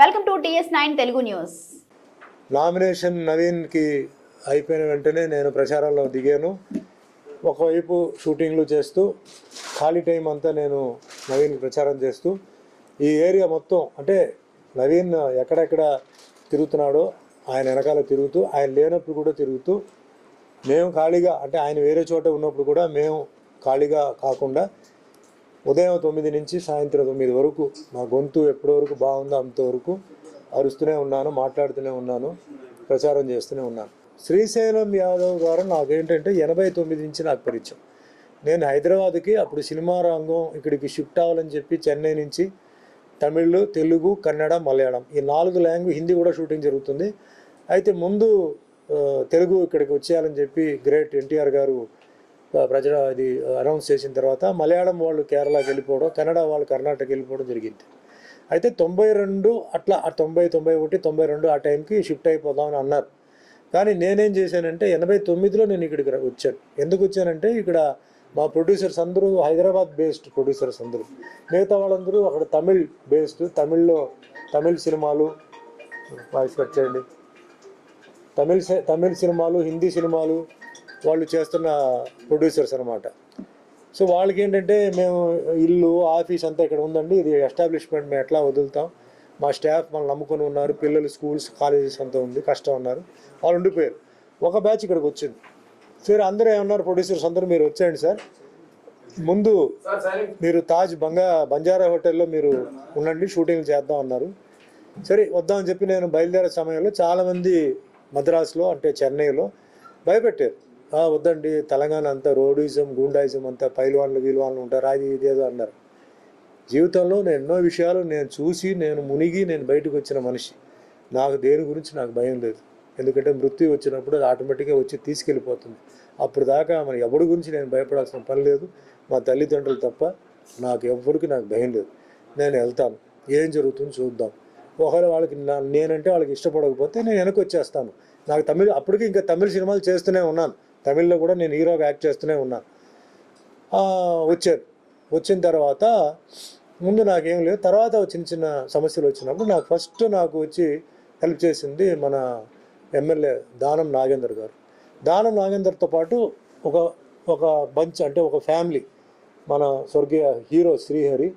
Welcome to TS nine Telugu news. Nomination నవీన్కి అయిపోయిన వెంటనే నేను ప్రచారంలో దిగాను. ఒకవైపు షూటింగ్లు చేస్తూ ఖాళీ టైం అంతా నేను నవీన్ ప్రచారం చేస్తూ ఈ ఏరియా మొత్తం అంటే నవీన్ ఎక్కడెక్కడ తిరుగుతున్నాడో ఆయన వెనకాల తిరుగుతూ ఆయన లేనప్పుడు కూడా తిరుగుతూ మేము ఖాళీగా అంటే ఆయన వేరే చోట ఉన్నప్పుడు కూడా మేము ఖాళీగా కాకుండా ఉదయం తొమ్మిది నుంచి సాయంత్రం తొమ్మిది వరకు నా గొంతు ఎప్పటి వరకు బాగుందో అంతవరకు అరుస్తూనే ఉన్నాను మాట్లాడుతూనే ఉన్నాను ప్రచారం చేస్తూనే ఉన్నాను. శ్రీశైలం యాదవ్ గారు నాకేంటంటే ఎనభై తొమ్మిది నుంచి నాకు పరిచయం. నేను హైదరాబాద్కి అప్పుడు సినిమా రంగం ఇక్కడికి షిఫ్ట్ అవ్వాలని చెప్పి చెన్నై నుంచి తమిళ్ తెలుగు కన్నడ మలయాళం ఈ నాలుగు లాంగ్వేజ్ హిందీ కూడా షూటింగ్ జరుగుతుంది. అయితే ముందు తెలుగు ఇక్కడికి వచ్చేయాలని చెప్పి గ్రేట్ ఎన్టీఆర్ గారు ప్రజల ఇది అనౌన్స్ చేసిన తర్వాత మలయాళం వాళ్ళు కేరళకి వెళ్ళిపోవడం కన్నడ వాళ్ళు కర్ణాటక వెళ్ళిపోవడం జరిగింది. అయితే తొంభై రెండు అట్లా తొంభై తొంభై ఒకటి తొంభై రెండు ఆ టైంకి షిఫ్ట్ అయిపోదామని అన్నారు. కానీ నేనేం చేశానంటే ఎనభై తొమ్మిదిలో నేను ఇక్కడికి వచ్చాను. ఎందుకు వచ్చానంటే ఇక్కడ మా ప్రొడ్యూసర్స్ అందరూ హైదరాబాద్ బేస్డ్ ప్రొడ్యూసర్స్ అందరూ. మిగతా వాళ్ళందరూ అక్కడ తమిళ్ బేస్డ్ తమిళ్ళో తమిళ్ సినిమాలు వాయిస్ కట్ చేయండి. తమిళ్ తమిళ్ సినిమాలు హిందీ సినిమాలు వాళ్ళు చేస్తున్న ప్రొడ్యూసర్స్ అనమాట సో వాళ్ళకి ఏంటంటే మేము ఇల్లు ఆఫీస్ అంతా ఇక్కడ ఉందండి. ఇది ఎస్టాబ్లిష్మెంట్ మేము ఎట్లా వదులుతాం? మా స్టాఫ్ మనం నమ్ముకొని ఉన్నారు. పిల్లలు స్కూల్స్ కాలేజెస్ అంతా ఉంది. కష్టం ఉన్నారు వాళ్ళు ఉండిపోయారు. ఒక బ్యాచ్ ఇక్కడికి వచ్చింది. సరే అందరూ ఏమన్నారు? ప్రొడ్యూసర్స్ అందరూ మీరు వచ్చేయండి సార్. ముందు మీరు తాజ్ బంగా బంజారా హోటల్లో మీరు ఉండండి. షూటింగ్ చేద్దాం అన్నారు. సరే వద్దామని చెప్పి నేను బయలుదేరే సమయంలో చాలామంది మద్రాసులో అంటే చెన్నైలో భయపెట్టారు. వద్దండి. తెలంగాణ అంతా రోడిజం గూండాయిజం అంతా పైల్వాన్లు వీల్వాన్లు ఉంటారు. అది ఇది ఏదో అన్నారు. జీవితంలో నేను ఎన్నో విషయాలు నేను చూసి నేను మునిగి నేను బయటకు వచ్చిన మనిషి. నాకు దేని గురించి నాకు భయం లేదు. ఎందుకంటే మృత్యు వచ్చినప్పుడు అది ఆటోమేటిక్గా వచ్చి తీసుకెళ్ళిపోతుంది. అప్పుడు దాకా మరి ఎవరి గురించి నేను భయపడాల్సిన పని లేదు. మా తల్లిదండ్రులు తప్ప నాకు ఎవరికి నాకు భయం లేదు. నేను వెళ్తాను. ఏం జరుగుతుందో చూద్దాం. ఒకవేళ వాళ్ళకి నేనంటే వాళ్ళకి ఇష్టపడకపోతే నేను వెనక్కి వచ్చేస్తాను. నాకు తమిళ అప్పటికి ఇంకా తమిళ సినిమాలు చేస్తూనే ఉన్నాను. తమిళ్ళో కూడా నేను హీరోగా యాక్ట్ చేస్తూనే ఉన్నాను వచ్చారు. వచ్చిన తర్వాత ముందు నాకేం లేదు. తర్వాత చిన్న చిన్న సమస్యలు వచ్చినప్పుడు నాకు ఫస్ట్ నాకు వచ్చి హెల్ప్ చేసింది మన ఎమ్మెల్యే దానం నాగేందర్ గారు. దానం నాగేందర్తో పాటు ఒక ఒక బంచ్ అంటే ఒక ఫ్యామిలీ మన స్వర్గీయ హీరో శ్రీహరి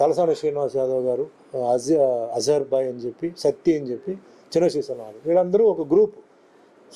తలసాని శ్రీనివాస్ యాదవ్ గారు అజ అజర్ బాయ్ అని చెప్పి సత్తి అని చెప్పి చిన్న శ్రీశైలం వీళ్ళందరూ ఒక గ్రూప్.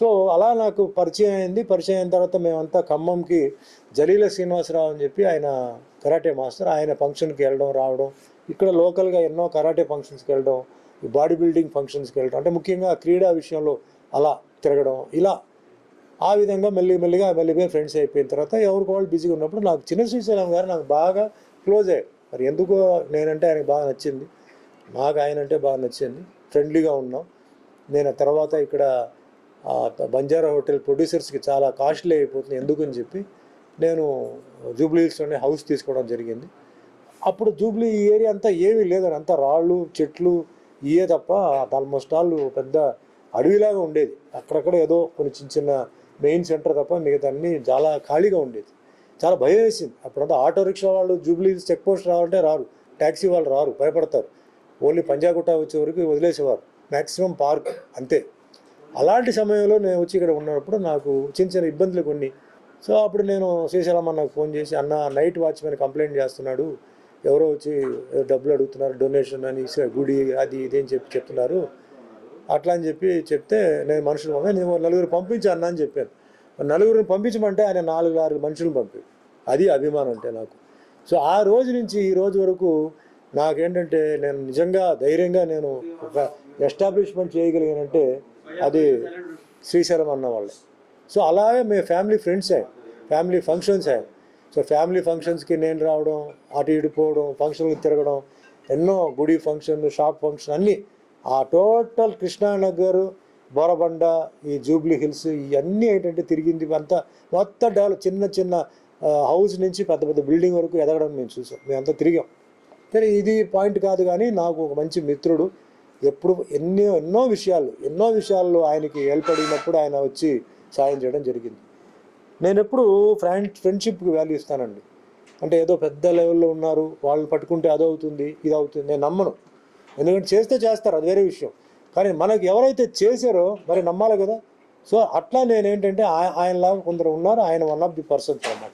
సో అలా నాకు పరిచయం అయింది. పరిచయం అయిన తర్వాత మేమంతా ఖమ్మంకి జలీల శ్రీనివాసరావు అని చెప్పి ఆయన కరాటే మాస్టర్ ఆయన ఫంక్షన్కి వెళ్ళడం రావడం ఇక్కడ లోకల్గా ఎన్నో కరాటే ఫంక్షన్స్కి వెళ్ళడం ఈ బాడీ బిల్డింగ్ ఫంక్షన్స్కి వెళ్ళడం అంటే ముఖ్యంగా క్రీడా విషయంలో అలా తిరగడం ఇలా ఆ విధంగా మెల్లి మెల్లిగా మెల్లిగా ఫ్రెండ్స్ అయిపోయిన తర్వాత ఎవరికి వాళ్ళు బిజీగా ఉన్నప్పుడు నాకు చిన్న శ్రీశైలం గారు నాకు బాగా క్లోజ్ అయ్యారు. మరి ఎందుకో నేనంటే ఆయనకు బాగా నచ్చింది. నాకు ఆయన అంటే బాగా నచ్చింది. ఫ్రెండ్లీగా ఉన్నాం. నేను తర్వాత ఇక్కడ బంజారా హోటల్ ప్రొడ్యూసర్స్కి చాలా కాస్ట్లీ అయిపోతుంది ఎందుకని చెప్పి నేను జూబ్లీ హిల్స్లోనే హౌస్ తీసుకోవడం జరిగింది. అప్పుడు జూబ్లీ ఈ ఏరియా అంతా ఏమీ లేదని అంతా రాళ్ళు చెట్లు ఇయే తప్ప ఆల్మోస్ట్ ఆల్ పెద్ద అడవిలాగా ఉండేది. అక్కడక్కడ ఏదో కొన్ని చిన్న చిన్న మెయిన్ సెంటర్ తప్ప మిగతా అన్ని చాలా ఖాళీగా ఉండేది. చాలా భయం వేసింది. అప్పుడంతా ఆటో రిక్షా వాళ్ళు జూబ్లీ చెక్ పోస్ట్ రావాలంటే రారు. ట్యాక్సీ వాళ్ళు రారు భయపడతారు. ఓన్లీ పంజాగుట్ట వచ్చే వరకు వదిలేసేవారు. మ్యాక్సిమం పార్క్ అంతే. అలాంటి సమయంలో నేను వచ్చి ఇక్కడ ఉన్నప్పుడు నాకు చిన్న చిన్న ఇబ్బందులు కొన్ని. సో అప్పుడు నేను శ్రీశైలం అన్నకు ఫోన్ చేసి అన్న నైట్ వాచ్మెన్ కంప్లైంట్ చేస్తున్నాడు. ఎవరో వచ్చి డబ్బులు అడుగుతున్నారు డొనేషన్ అని గుడి అది ఇది అని చెప్పి చెప్తున్నారు. అట్లా అని చెప్పి చెప్తే నేను మనుషులు నేను నలుగురు పంపించాను అన్న అని చెప్పాను. నలుగురిని పంపించమంటే ఆయన నాలుగు ఆరు మనుషులను పంపి అది అభిమానం అంటే నాకు. సో ఆ రోజు నుంచి ఈ రోజు వరకు నాకేంటంటే నేను నిజంగా ధైర్యంగా నేను ఒక ఎస్టాబ్లిష్మెంట్ చేయగలిగానంటే అది శ్రీశైలం అన్న వాళ్ళే సో అలాగే మేము family friends family functions so family ఫంక్షన్స్కి నేను రావడం అటు ఇటు పోవడం ఫంక్షన్కి తిరగడం ఎన్నో గుడి ఫంక్షన్ షాప్ ఫంక్షన్ అన్నీ. ఆ టోటల్ కృష్ణానగర్ బోరబండ ఈ జూబ్లీ హిల్స్ ఇవన్నీ ఏంటంటే తిరిగింది. అంతా మొత్తం డెవలప్ చిన్న చిన్న హౌస్ నుంచి పెద్ద పెద్ద బిల్డింగ్ వరకు ఎదగడం మేము చూసాం. మేమంతా తిరిగాం. సరే ఇది పాయింట్ కాదు కానీ నాకు ఒక మంచి మిత్రుడు ఎప్పుడు ఎన్నో ఎన్నో విషయాలు ఎన్నో విషయాల్లో ఆయనకి హెల్ప్ ఆయన వచ్చి సాయం చేయడం జరిగింది. నేను ఎప్పుడు ఫ్రెండ్ ఫ్రెండ్షిప్కి వాల్యూ ఇస్తానండి. అంటే ఏదో పెద్ద లెవెల్లో ఉన్నారు వాళ్ళు పట్టుకుంటే అదవుతుంది ఇది అవుతుంది నేను నమ్మను. ఎందుకంటే చేస్తే చేస్తారు అది వేరే విషయం. కానీ మనకి ఎవరైతే చేశారో మరి నమ్మాలి కదా. సో అట్లా నేను ఏంటంటే ఆయ- ఆయనలాగా కొందరు ఉన్నారు ఆయన వన్ ఆఫ్ ది పర్సన్స్ అనమాట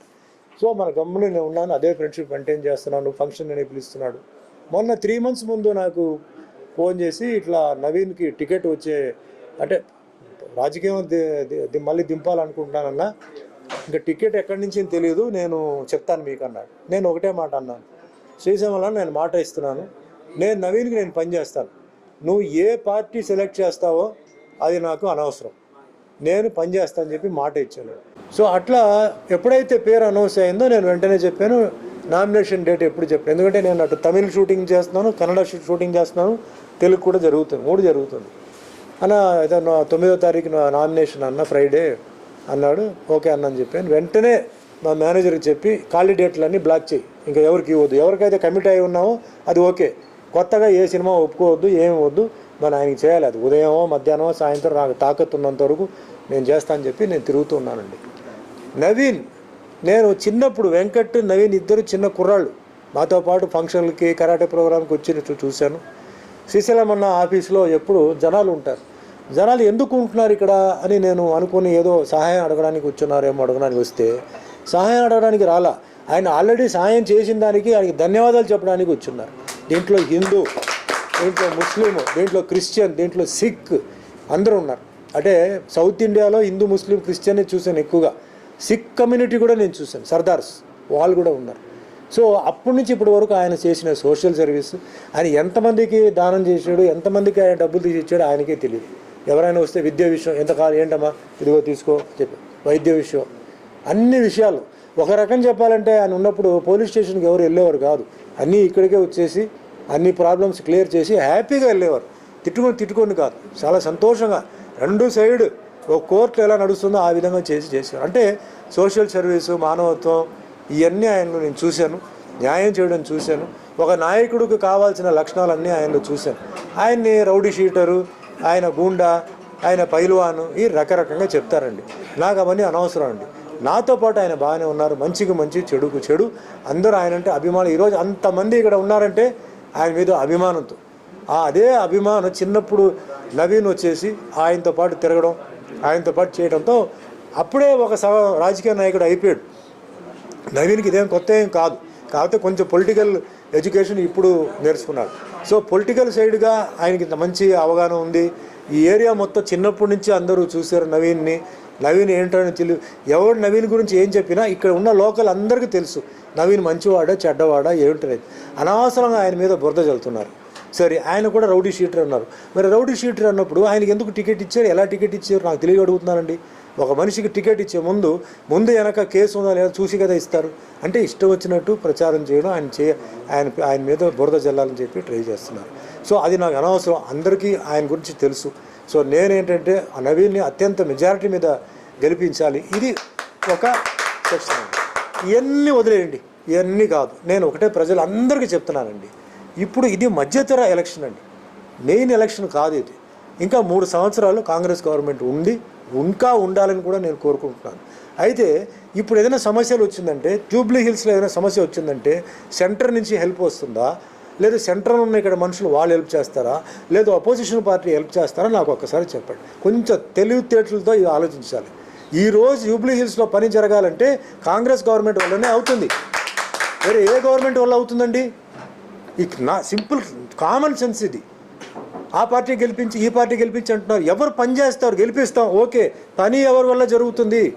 సో మన గమ్ముని నేను ఉన్నాను అదే ఫ్రెండ్షిప్ మెయింటైన్ చేస్తున్నాను ఫంక్షన్ నేను పిలుస్తున్నాడు. మొన్న త్రీ మంత్స్ ముందు నాకు ఫోన్ చేసి ఇట్లా నవీన్కి టికెట్ వచ్చే అంటే రాజకీయం ది- మళ్ళీ దింపాలనుకుంటున్నానన్నా ఇంకా టికెట్ ఎక్కడి నుంచి తెలియదు నేను చెప్తాను మీకు అన్నాడు నేను ఒకటే మాట అన్నాను. శ్రీశైలంలో నేను మాట ఇస్తున్నాను. నేను నవీన్కి నేను పనిచేస్తాను నువ్వు ఏ పార్టీ సెలెక్ట్ చేస్తావో అది నాకు అనవసరం. నేను పనిచేస్తాను చెప్పి మాట ఇచ్చాను. సో అట్లా ఎప్పుడైతే పేరు అనౌన్స్ అయిందో నేను వెంటనే చెప్పాను నామినేషన్ డేట్ ఎప్పుడు చెప్పాను. ఎందుకంటే నేను అటు తమిళ్ షూటింగ్ చేస్తున్నాను కన్నడ షూటింగ్ చేస్తున్నాను తెలుగు కూడా జరుగుతుంది మూడు జరుగుతుంది. అన్న ఏదన్నా తొమ్మిదో తారీఖు నామినేషన్ అన్న ఫ్రైడే అన్నాడు ఓకే అన్న అని చెప్పాను. వెంటనే మా మేనేజర్కి చెప్పి ఖాళీ డేట్లన్నీ బ్లాక్ చేయి ఇంకా ఎవరికి ఇవ్వద్దు. ఎవరికైతే కమిట్ అయి ఉన్నామో అది ఓకే. కొత్తగా ఏ సినిమా ఒప్పుకోవద్దు ఏమి వద్దు మన ఆయనకి చేయాలి. అది ఉదయమో మధ్యాహ్నమో సాయంత్రం నాకు తాకత్తు ఉన్నంత వరకు నేను చేస్తానని చెప్పి నేను తిరుగుతూ ఉన్నానండి. నవీన్ నేను చిన్నప్పుడు వెంకట్ నవీన్ ఇద్దరు చిన్న కుర్రాళ్ళు. మాతో పాటు ఫంక్షన్లకి కరాటే ప్రోగ్రామ్కి వచ్చినట్టు చూశాను. శ్రీశైలం అన్న ఆఫీస్లో ఎప్పుడు జనాలు ఉంటారు. జనాలు ఎందుకు ఉంటున్నారు ఇక్కడ అని నేను అనుకుని ఏదో సహాయం అడగడానికి వచ్చున్నారేమో అడగడానికి వస్తే సహాయం అడగడానికి రాలా. ఆయన ఆల్రెడీ సహాయం చేసిన దానికి ఆయనకి ధన్యవాదాలు చెప్పడానికి వచ్చున్నారు దీంట్లో హిందూ దీంట్లో ముస్లిం దీంట్లో క్రిస్టియన్ దీంట్లో సిక్ అందరూ ఉన్నారు. అంటే సౌత్ ఇండియాలో హిందూ ముస్లిం క్రిస్టియన్ చూశాను ఎక్కువగా. సిక్ కమ్యూనిటీ కూడా నేను చూశాను. సర్దార్స్ వాళ్ళు కూడా ఉన్నారు. సో అప్పటి నుంచి ఇప్పటి వరకు ఆయన చేసిన సోషల్ సర్వీస్ ఆయన ఎంతమందికి దానం చేశాడు ఎంతమందికి ఆయన డబ్బులు తీసి ఇచ్చాడు ఆయనకే తెలియదు. ఎవరైనా వస్తే విద్య విషయం ఎంతకాలం ఏంటమ్మా? ఇదిగో తీసుకో చెప్పి. వైద్య విషయం. అన్ని విషయాలు. ఒక రకం చెప్పాలంటే ఆయన ఉన్నప్పుడు పోలీస్ స్టేషన్కి ఎవరు వెళ్ళేవారు కాదు. అన్నీ ఇక్కడికే వచ్చేసి అన్ని ప్రాబ్లమ్స్ క్లియర్ చేసి హ్యాపీగా వెళ్ళేవారు. తిట్టుకొని తిట్టుకొని కాదు. చాలా సంతోషంగా. రెండు సైడ్ ఒక కోర్టు ఎలా నడుస్తుందో ఆ విధంగా చేసి చేశారు అంటే సోషల్ సర్వీసు మానవత్వం ఇవన్నీ ఆయనలో నేను చూశాను న్యాయం చేయడం చూశాను. ఒక నాయకుడికి కావాల్సిన లక్షణాలన్నీ ఆయనలో చూశాను. ఆయన్ని రౌడీ షీటరు ఆయన గూండా ఆయన పైల్వాను ఈ రకరకంగా చెప్తారండి. నాకు అవన్నీ అనవసరం అండి. నాతో పాటు ఆయన బాగానే ఉన్నారు మంచికి మంచి చెడుకు చెడు. అందరూ ఆయన అంటే అభిమానం ఈరోజు అంతమంది ఇక్కడ ఉన్నారంటే ఆయన మీద అభిమానంతో. ఆ అదే అభిమానం చిన్నప్పుడు నవీన్ వచ్చేసి ఆయనతో పాటు తిరగడం ఆయనతో పాటు చేయడంతో అప్పుడే ఒక సవ రాజకీయ నాయకుడు అయిపోయాడు. నవీన్కి ఇదేం కొత్త ఏం కాదు. కాకపోతే కొంచెం పొలిటికల్ ఎడ్యుకేషన్ ఇప్పుడు నేర్చుకున్నాడు. సో పొలిటికల్ సైడ్గా ఆయనకి ఇంత మంచి అవగాహన ఉంది. ఈ ఏరియా మొత్తం చిన్నప్పటి నుంచి అందరూ చూశారు నవీన్ని. నవీన్ ఏంటని తెలియ ఎవరు నవీన్ గురించి ఏం చెప్పినా ఇక్కడ ఉన్న లోకల్ అందరికీ తెలుసు. నవీన్ మంచివాడా చెడ్డవాడా ఏమిటనేది అనవసరంగా ఆయన మీద బురద చల్లుతున్నారు సరే ఆయన కూడా రౌడీ షీటర్ అన్నారు. మరి రౌడీ షీటర్ అన్నప్పుడు ఆయనకి ఎందుకు టికెట్ ఇచ్చారు? ఎలా టికెట్ ఇచ్చారు? నాకు తెలియ అడుగుతున్నానండి. ఒక మనిషికి టికెట్ ఇచ్చే ముందు ముందు వెనక కేసు ఉందా లేదా చూసి కదా ఇస్తారు. అంటే ఇష్టం వచ్చినట్టు ప్రచారం చేయడం ఆయన చే ఆయన ఆయన మీద బురద జల్లాలని చెప్పి ట్రై చేస్తున్నారు. సో అది నాకు అనవసరం. అందరికీ ఆయన గురించి తెలుసు. సో నేనేంటంటే ఆ నవీన్ని అత్యంత మెజారిటీ మీద గెలిపించాలి. ఇది ఒక సెక్షన్ ఇవన్నీ వదిలేయండి. ఇవన్నీ కాదు. నేను ఒకటే ప్రజలు అందరికీ చెప్తున్నానండి. ఇప్పుడు ఇది మధ్యతర ఎలక్షన్ అండి. మెయిన్ ఎలక్షన్ కాదు ఇది. ఇంకా మూడు సంవత్సరాలు కాంగ్రెస్ గవర్నమెంట్ ఉండి ఇంకా ఉండాలని కూడా నేను కోరుకుంటున్నాను. అయితే ఇప్పుడు ఏదైనా సమస్యలు వచ్చిందంటే జూబ్లీ హిల్స్లో ఏదైనా సమస్య వచ్చిందంటే సెంటర్ నుంచి హెల్ప్ వస్తుందా? లేదా సెంట్రల్ ఉన్న ఇక్కడ మనుషులు వాళ్ళు హెల్ప్ చేస్తారా? లేదా అపోజిషన్ పార్టీ హెల్ప్ చేస్తారా? నాకు ఒక్కసారి చెప్పండి. కొంచెం తెలివితేటలతో ఇది ఆలోచించాలి. ఈ రోజు జూబ్లీ హిల్స్లో పని జరగాలంటే కాంగ్రెస్ గవర్నమెంట్ వల్లనే అవుతుంది. వేరే ఏ గవర్నమెంట్ వల్ల అవుతుందండి? ఈ నా సింపుల్ కామన్ సెన్స్ ఇది. ఆ పార్టీ గెలిపించి ఈ పార్టీ గెలిపించి అంటున్నారు. ఎవరు పని చేస్తారు? గెలిపిస్తాం. ఓకే. పని ఎవరి వల్ల జరుగుతుంది?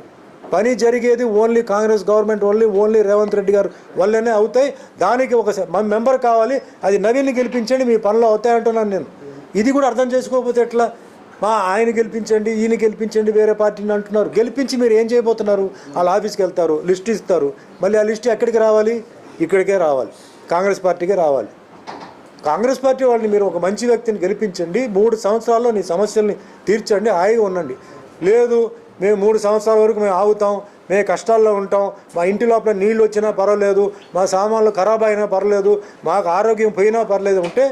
పని జరిగేది only Congress government only only Revanth Reddy గారు వల్లనే అవుతాయి. దానికి ఒక మన మెంబర్ కావాలి. అది నవీన్ని గెలిపించండి మీ పనులు అవుతాయి అంటున్నాను నేను. ఇది కూడా అర్థం చేసుకోకపోతే ఎట్లా? మా ఆయన గెలిపించండి ఈయన గెలిపించండి వేరే పార్టీని అంటున్నారు. గెలిపించి మీరు ఏం చేయబోతున్నారు? వాళ్ళ ఆఫీస్కి వెళ్తారు లిస్ట్ ఇస్తారు. మళ్ళీ ఆ లిస్ట్ ఎక్కడికి రావాలి? ఇక్కడికే రావాలి. కాంగ్రెస్ పార్టీకి రావాలి. కాంగ్రెస్ పార్టీ వాళ్ళని మీరు ఒక మంచి వ్యక్తిని గెలిపించండి మూడు సంవత్సరాల్లో నీ సమస్యల్ని తీర్చండి హాయిగా ఉండండి. లేదు మేము మూడు సంవత్సరాల వరకు మేము ఆగుతాం మేము కష్టాల్లో ఉంటాం మా ఇంటి లోపల నీళ్ళు వచ్చినా పర్వాలేదు మా సామాన్లు ఖరాబ్ అయినా పర్లేదు మాకు ఆరోగ్యం పోయినా పర్లేదు ఉంటే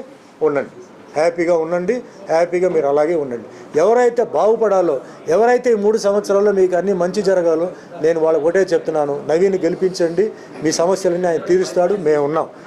ఉండండి. హ్యాపీగా ఉండండి హ్యాపీగా మీరు అలాగే ఉండండి. ఎవరైతే బాగుపడాలో ఎవరైతే ఈ మూడు సంవత్సరాల్లో మీకు అన్ని మంచి జరగాలో నేను వాళ్ళకి ఒకటే చెప్తున్నాను నవీన్ గెలిపించండి మీ సమస్యలన్నీ ఆయన తీరుస్తాడు మేము ఉన్నాం.